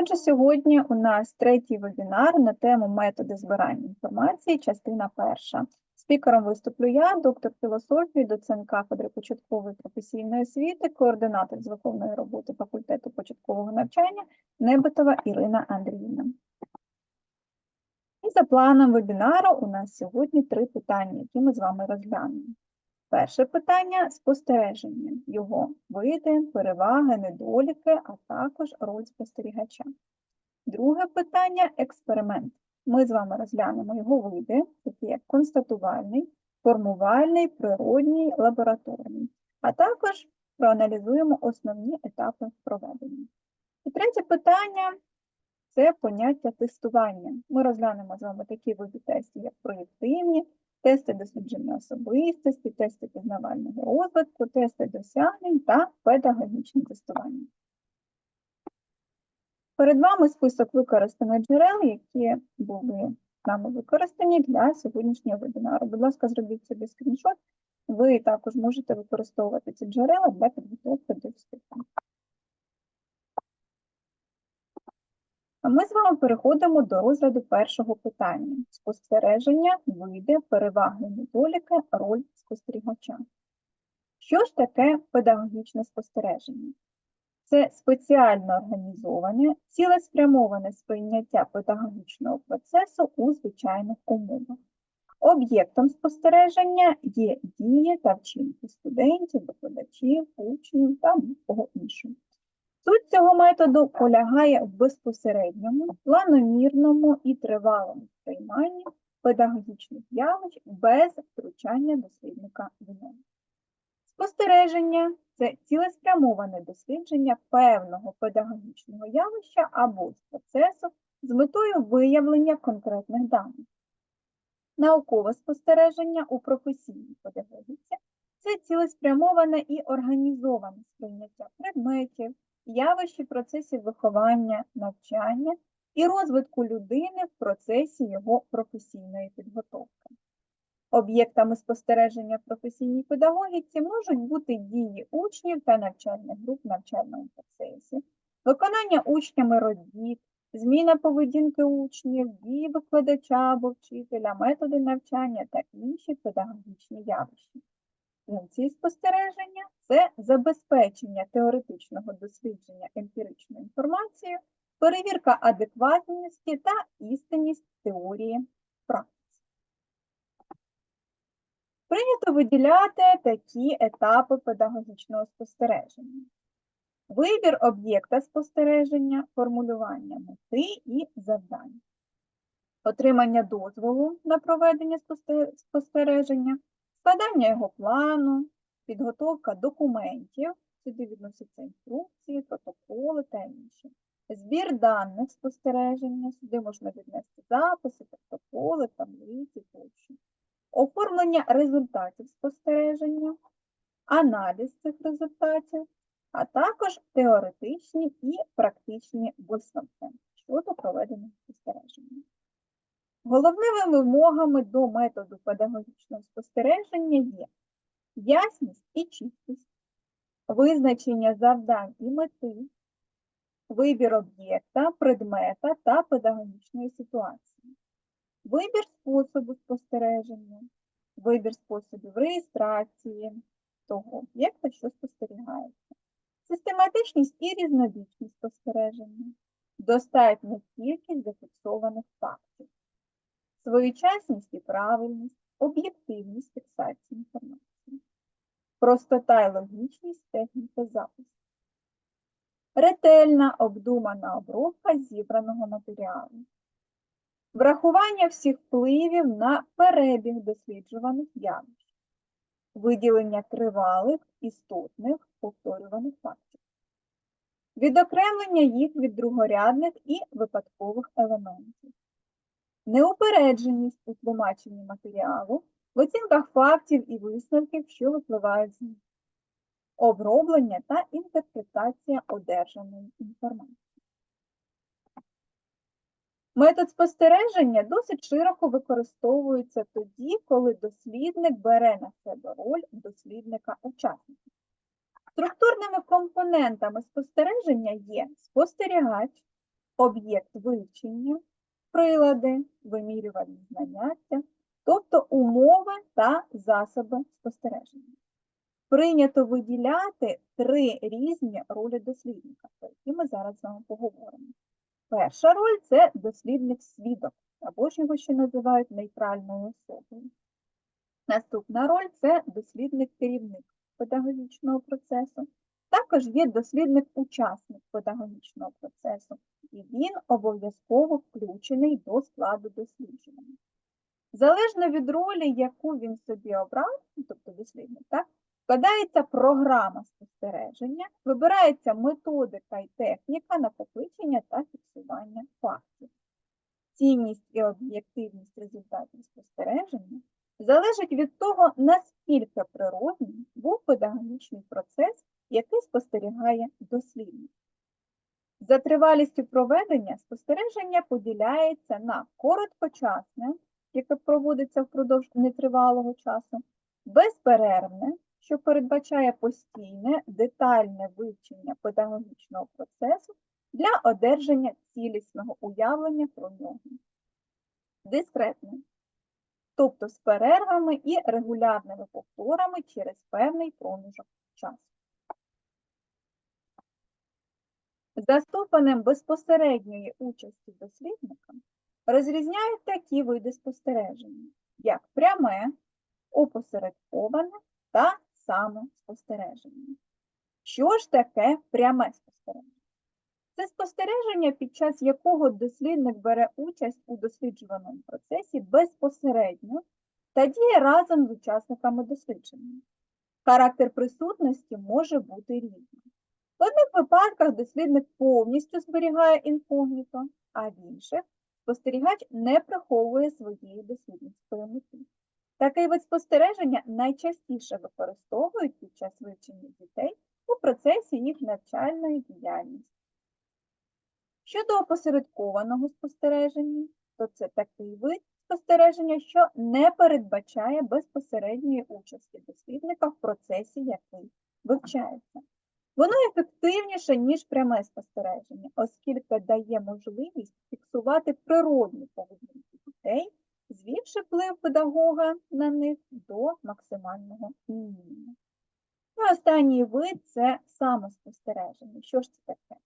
Отже, сьогодні у нас третій вебінар на тему методи збирання інформації, частина перша. Спікером виступлю я, доктор філософії, доцент кафедри початкової професійної освіти, координатор з виховної роботи факультету початкового навчання Небетова Ірина Андріївна. І за планом вебінару у нас сьогодні три питання, які ми з вами розглянемо. Перше питання спостереження, його види, переваги, недоліки, а також роль спостерігача. Друге питання експеримент. Ми з вами розглянемо його види, такі як констатувальний, формувальний, природній, лабораторний, а також проаналізуємо основні етапи проведення. І третє питання це поняття тестування. Ми розглянемо з вами такі види тестів, як проєктивні, тести дослідження особистості, тести пізнавального розвитку, тести досягнень та педагогічне тестування. Перед вами список використаних джерел, які були нами використані для сьогоднішнього вебінару. Будь ласка, зробіть собі скріншот. Ви також можете використовувати ці джерела для підготовки до вступу. А ми з вами переходимо до розгляду першого питання: спостереження, види, переваги, недоліки, роль спостерігача. Що ж таке педагогічне спостереження? Це спеціально організоване, цілеспрямоване сприйняття педагогічного процесу у звичайних умовах. Об'єктом спостереження є дії та вчинки студентів, викладачів, учнів та будь-кого іншого. Суть цього методу полягає в безпосередньому, планомірному і тривалому сприйманні педагогічних явищ без втручання дослідника в нього. Спостереження це цілеспрямоване дослідження певного педагогічного явища або процесу з метою виявлення конкретних даних. Наукове спостереження у професійній педагогіці це цілеспрямоване і організоване сприйняття предметів, явищ і процесів виховання, навчання і розвитку людини в процесі його професійної підготовки. Об'єктами спостереження в професійній педагогіці можуть бути дії учнів та навчальних груп в навчальному процесі, виконання учнями робіт, зміна поведінки учнів, дії викладача або вчителя, методи навчання та інші педагогічні явища. Функції спостереження це забезпечення теоретичного дослідження емпіричною інформацією, перевірка адекватності та істинність теорії практики. Прийнято виділяти такі етапи педагогічного спостереження. Вибір об'єкта спостереження, формулювання мети і завдань. Отримання дозволу на проведення спостереження, складання його плану, підготовка документів, сюди відносяться інструкції, протоколи та інші. Збір даних спостереження, сюди можна віднести записи, протоколи, таблиці тощо оформлення результатів спостереження, аналіз цих результатів, а також теоретичні і практичні висновки щодо проведених спостереження. Головними вимогами до методу педагогічного спостереження є ясність і чіткість, визначення завдань і мети, вибір об'єкта, предмета та педагогічної ситуації. Вибір способу спостереження, вибір способів реєстрації того об'єкта, що спостерігається, систематичність і різнобічність спостереження, достатня кількість зафіксованих фактів, своєчасність і правильність, об'єктивність фіксації інформації, простота і логічність техніки запису, ретельна обдумана обробка зібраного матеріалу. Врахування всіх впливів на перебіг досліджуваних явищ, виділення тривалих, істотних, повторюваних фактів, відокремлення їх від другорядних і випадкових елементів, неупередженість у тлумаченні матеріалу, в оцінках фактів і висновків, що випливають з них, оброблення та інтерпретація одержаної інформації. Метод спостереження досить широко використовується тоді, коли дослідник бере на себе роль дослідника-учасника. Структурними компонентами спостереження є спостерігач, об'єкт вивчення, прилади, вимірювальні заняття, тобто умови та засоби спостереження. Прийнято виділяти три різні ролі дослідника, про які ми зараз з вами поговоримо. Перша роль це дослідник-свідок, або ж його ще називають нейтральною особою. Наступна роль це дослідник-керівник педагогічного процесу. Також є дослідник-учасник педагогічного процесу, і він обов'язково включений до складу дослідження. Залежно від ролі, яку він собі обрав, тобто дослідник, так, складається програма спостереження, вибирається методика і техніка накопичення та фіксування фактів. Цінність і об'єктивність результатів спостереження залежить від того, наскільки природним був педагогічний процес, який спостерігає дослідник. За тривалістю проведення спостереження поділяється на короткочасне, яке проводиться впродовж нетривалого часу, безперервне, що передбачає постійне, детальне вивчення педагогічного процесу для одержання цілісного уявлення про нього. Дискретне, тобто з перервами і регулярними повторами через певний проміжок часу. За ступенем безпосередньої участі дослідника розрізняють такі види спостереження, як пряме, опосередковане та самоспостереження. Що ж таке пряме спостереження? Це спостереження, під час якого дослідник бере участь у досліджуваному процесі безпосередньо та діє разом з учасниками дослідження. Характер присутності може бути різним. В одних випадках дослідник повністю зберігає інкогніто, а в інших спостерігач не приховує своєї дослідницької мети. Такий вид спостереження найчастіше використовують під час вивчення дітей у процесі їх навчальної діяльності. Щодо опосередкованого спостереження, то це такий вид спостереження, що не передбачає безпосередньої участі дослідника в процесі, який вивчається. Воно ефективніше, ніж пряме спостереження, оскільки дає можливість фіксувати природну поведінку дітей, звівши вплив педагога на них до максимального мінімуму. І останній вид це самоспостереження. Що ж це таке?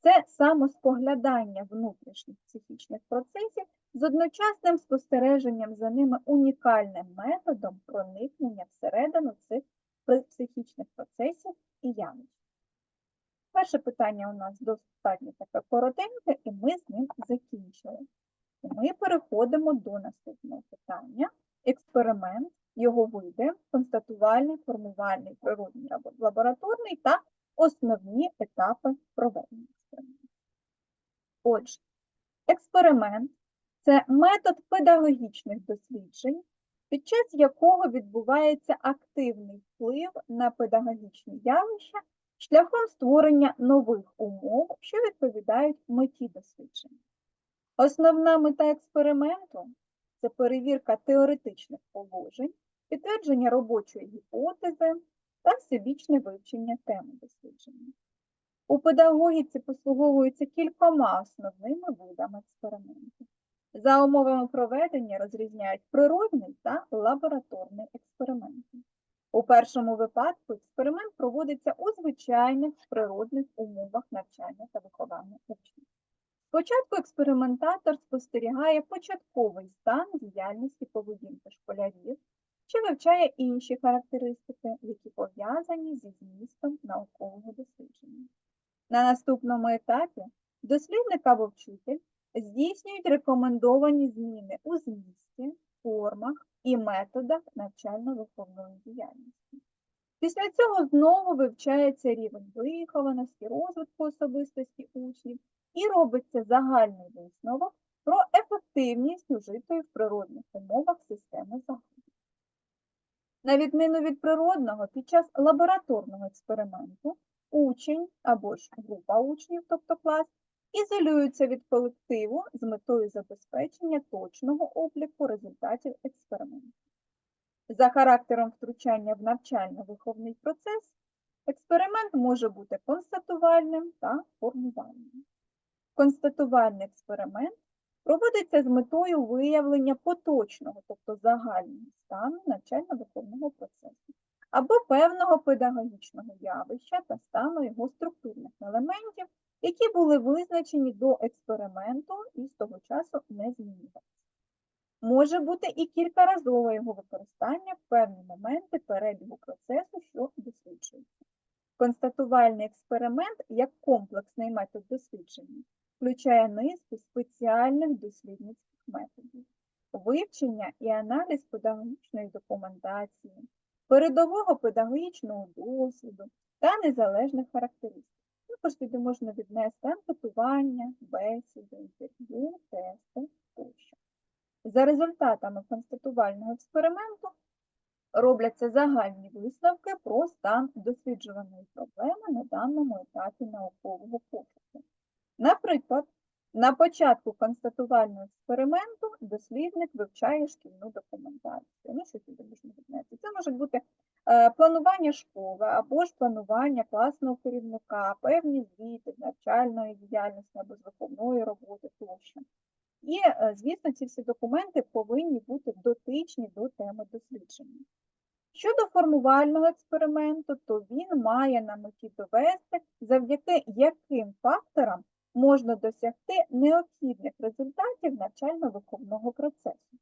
Це самоспоглядання внутрішніх психічних процесів з одночасним спостереженням за ними унікальним методом проникнення всередину цих психічних процесів і явищ. Перше питання у нас достатньо таке коротеньке, і ми з ним закінчили. Ми переходимо до наступного питання. Експеримент, його види, констатувальний, формувальний, природний, або лабораторний та основні етапи проведення експерименту. Отже, експеримент це метод педагогічних досліджень, під час якого відбувається активний вплив на педагогічні явища шляхом створення нових умов, що відповідають меті дослідження. Основна мета експерименту це перевірка теоретичних положень, підтвердження робочої гіпотези та всебічне вивчення теми дослідження. У педагогіці послуговуються кількома основними видами експерименту. За умовами проведення розрізняють природний та лабораторний експерименти. У першому випадку експеримент проводиться у звичайних природних умовах навчання та виховання учнів. Спочатку експериментатор спостерігає початковий стан діяльності поведінки школярів, чи вивчає інші характеристики, які пов'язані зі змістом наукового дослідження. На наступному етапі дослідник або вчитель здійснюють рекомендовані зміни у змісті, формах і методах навчально-виховної діяльності. Після цього знову вивчається рівень вихованості, розвитку особистості учнів і робиться загальний висновок про ефективність ужитої в природних умовах системи заходів. На відміну від природного, під час лабораторного експерименту учень або ж група учнів, тобто клас, ізолюються від колективу з метою забезпечення точного обліку результатів експерименту. За характером втручання в навчально-виховний процес експеримент може бути констатувальним та формувальним. констатувальний експеримент проводиться з метою виявлення поточного, тобто загального стану навчально-виховного процесу або певного педагогічного явища та стану його структурних елементів, які були визначені до експерименту і з того часу не змінювалися. Може бути і кількаразове його використання в певні моменти перебігу процесу, що досліджується. Констатувальний експеримент як комплексний метод дослідження включає низку спеціальних дослідницьких методів, вивчення і аналіз педагогічної документації, передового педагогічного досвіду та незалежних характеристик. Також сюди можна віднести анкетування, бесіди, інтерв'ю, тести тощо. За результатами констатувального експерименту робляться загальні висновки про стан досліджуваної проблеми на даному етапі наукового пошуку. Наприклад, на початку констатувального експерименту дослідник вивчає шкільну документацію. Ну, що сюди можна віднести? Це може бути е, планування школи або ж планування класного керівника, певні звіти навчальної діяльності або з виховної роботи тощо. І, е, звісно, ці всі документи повинні бути дотичні до теми дослідження. Щодо формувального експерименту, то він має на меті довести, завдяки яким факторам можна досягти необхідних результатів навчально-виховного процесу.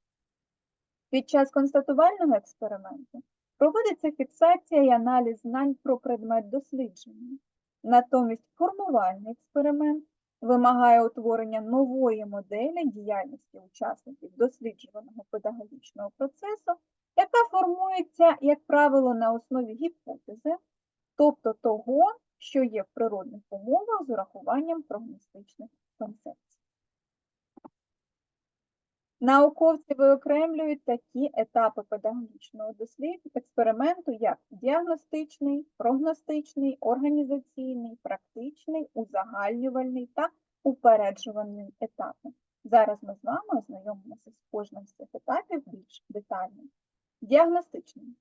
Під час констатувального експерименту проводиться фіксація і аналіз знань про предмет дослідження. Натомість формувальний експеримент вимагає утворення нової моделі діяльності учасників досліджуваного педагогічного процесу, яка формується, як правило, на основі гіпотези, тобто того, що є в природних умовах з урахуванням прогностичних концепцій. Науковці виокремлюють такі етапи педагогічного дослідження експерименту, як діагностичний, прогностичний, організаційний, практичний, узагальнювальний та упереджувальний етапи. Зараз ми з вами ознайомимося з кожним з цих етапів більш детально. Діагностичний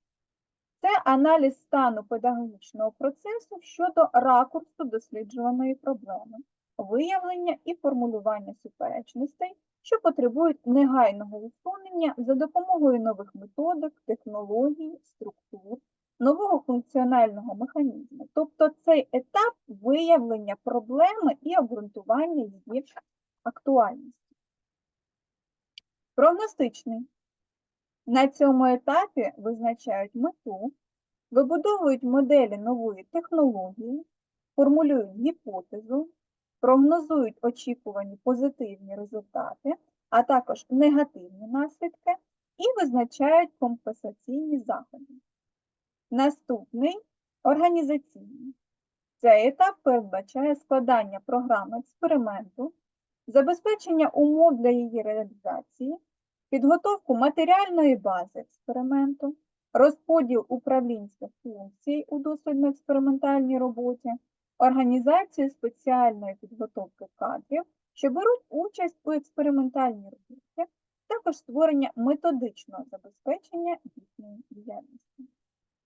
це аналіз стану педагогічного процесу щодо ракурсу досліджуваної проблеми, виявлення і формулювання суперечностей, що потребують негайного усунення за допомогою нових методик, технологій, структур, нового функціонального механізму. Тобто цей етап виявлення проблеми і обґрунтування її актуальності. Прогностичний на цьому етапі визначають мету, вибудовують моделі нової технології, формулюють гіпотезу, прогнозують очікувані позитивні результати, а також негативні наслідки і визначають компенсаційні заходи. Наступний організаційний. Цей етап передбачає складання програми експерименту, забезпечення умов для її реалізації, підготовку матеріальної бази експерименту, розподіл управлінських функцій у дослідно-експериментальній роботі, організацію спеціальної підготовки кадрів, що беруть участь у експериментальній роботі, також створення методичного забезпечення їхньої діяльності.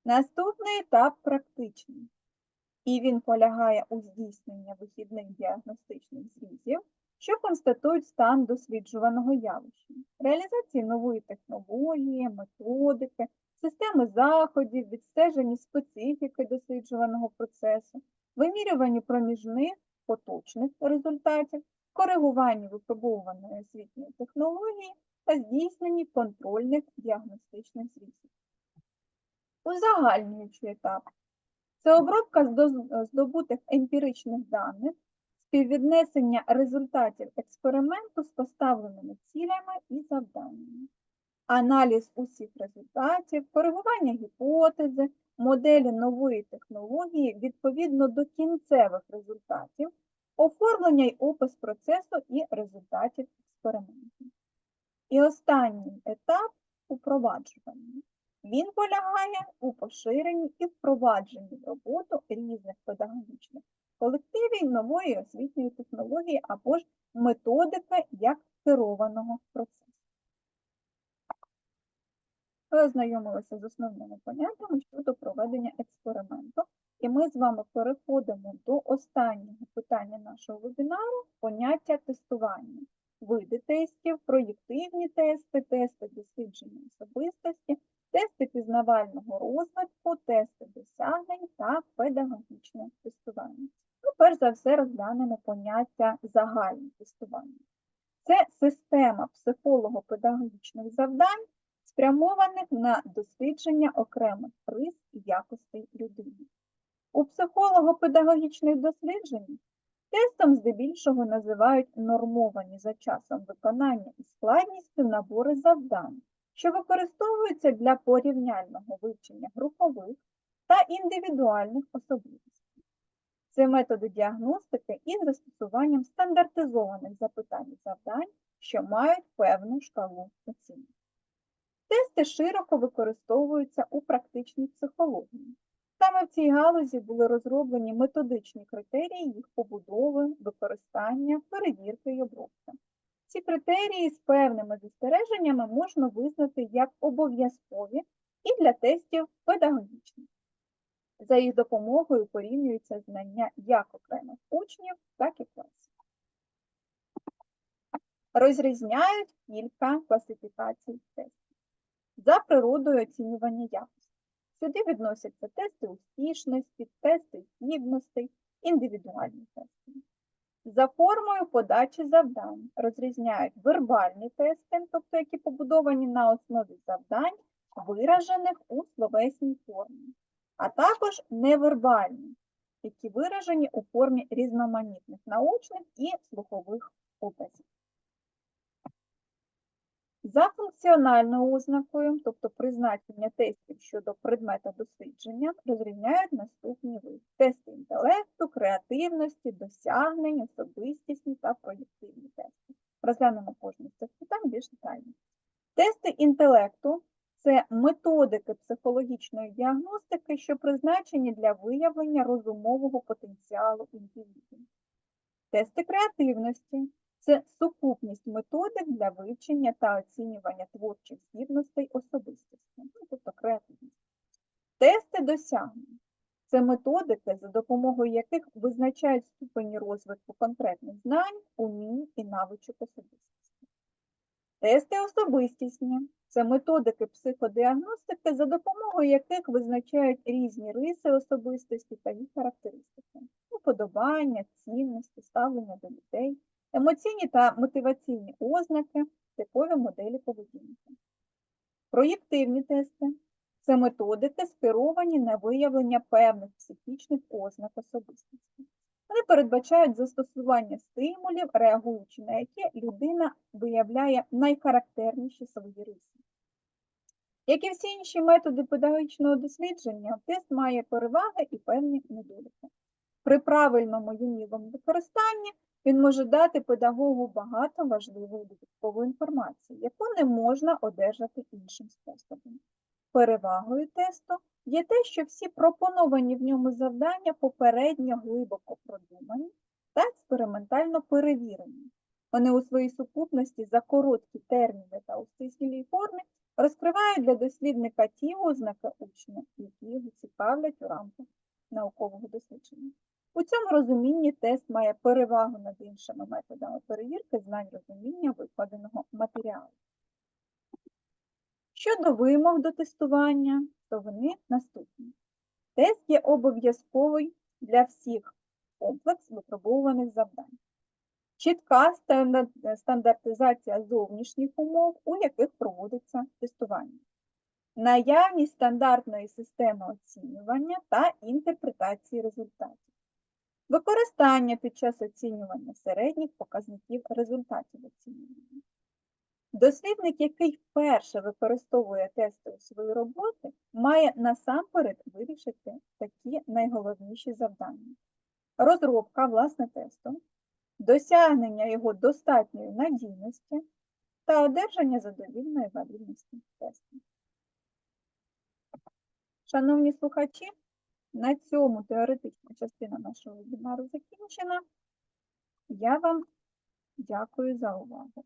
Наступний етап практичний, і він полягає у здійсненні вихідних діагностичних зрізів, що констатують стан досліджуваного явища, реалізації нової технології, методики, системи заходів, відстеження специфіки досліджуваного процесу, вимірювання проміжних поточних результатів, коригування випробованої освітньої технології та здійсненні контрольних діагностичних зрізів. Узагальнюючий етап це обробка здобутих емпіричних даних, співвіднесення результатів експерименту з поставленими цілями і завданнями, аналіз усіх результатів, коригування гіпотези, моделі нової технології відповідно до кінцевих результатів, оформлення й опис процесу і результатів експерименту. І останній етап упроваджування. Він полягає у поширенні і впровадженні в роботу різних педагогічних колективів нової освітньої технології або ж методики як керованого процесу. Ви ознайомилися з основними поняттями щодо проведення експерименту. І ми з вами переходимо до останнього питання нашого вебінару поняття тестування. Види тестів, проєктивні тести, тести дослідження особистості, тести пізнавального розвитку, тести досягнень та педагогічне тестування. Ну, перш за все розглянемо поняття загальне тестування. Це система психолого-педагогічних завдань, спрямованих на дослідження окремих рис і якостей людини. У психолого-педагогічних дослідженнях тестом здебільшого називають нормовані за часом виконання і складністю набори завдань, що використовуються для порівняльного вивчення групових та індивідуальних особливостей. Це методи діагностики із застосуванням стандартизованих запитань і завдань, що мають певну шкалу оцінок. Тести широко використовуються у практичній психології. Саме в цій галузі були розроблені методичні критерії їх побудови, використання, перевірки і обробки. Ці критерії з певними застереженнями можна визнати як обов'язкові і для тестів педагогічних. За їх допомогою порівнюються знання як окремих учнів, так і класів. Розрізняють кілька класифікацій тестів. За природою оцінювання якості. Сюди відносяться тести успішності, тести здібностей, індивідуальні тести. За формою подачі завдань розрізняють вербальні тести, тобто які побудовані на основі завдань, виражених у словесній формі, а також невербальні, які виражені у формі різноманітних научних і слухових образів. За функціональною ознакою, тобто призначення тестів щодо предмета дослідження, розрізняють наступні види. Тести інтелекту, креативності, досягнень, особистісні та проєктивні тести. Розглянемо кожне з цих питань більш детально. Тести інтелекту це методики психологічної діагностики, що призначені для виявлення розумового потенціалу індивіду. Тести креативності це сукупність методик для вивчення та оцінювання творчих здібностей особистості, ну, тобто креативність. Тести досягнень це методики, за допомогою яких визначають ступені розвитку конкретних знань, умінь і навичок особистості. Тести особистісні це методики психодіагностики, за допомогою яких визначають різні риси особистості та їх характеристики, уподобання, цінності, ставлення до людей, емоційні та мотиваційні ознаки, типові моделі поведінки. Проєктивні тести це методики, скеровані на виявлення певних психічних ознак особистості. Вони передбачають застосування стимулів, реагуючи на які людина виявляє найхарактерніші свої риси. Як і всі інші методи педагогічного дослідження, тест має переваги і певні недоліки. При правильному юнілому використанні він може дати педагогу багато важливої додаткової інформації, яку не можна одержати іншим способом. Перевагою тесту є те, що всі пропоновані в ньому завдання попередньо глибоко продумані та експериментально перевірені. Вони у своїй сукупності за короткі терміни та у стислій формі розкривають для дослідника ті ознаки учня, які його цікавлять у рамках наукового дослідження. У цьому розумінні тест має перевагу над іншими методами перевірки знань розуміння викладеного матеріалу. Щодо вимог до тестування, то вони наступні. Тест є обов'язковий для всіх комплекс випробовуваних завдань. Чітка стандартизація зовнішніх умов, у яких проводиться тестування. Наявність стандартної системи оцінювання та інтерпретації результатів. Використання під час оцінювання середніх показників результатів оцінювання. Дослідник, який вперше використовує тести у своїй роботі, має насамперед вирішити такі найголовніші завдання. Розробка власне тесту, досягнення його достатньої надійності та одержання задовільної валідності тесту. Шановні слухачі, на цьому теоретична частина нашого вебінару закінчена. Я вам дякую за увагу.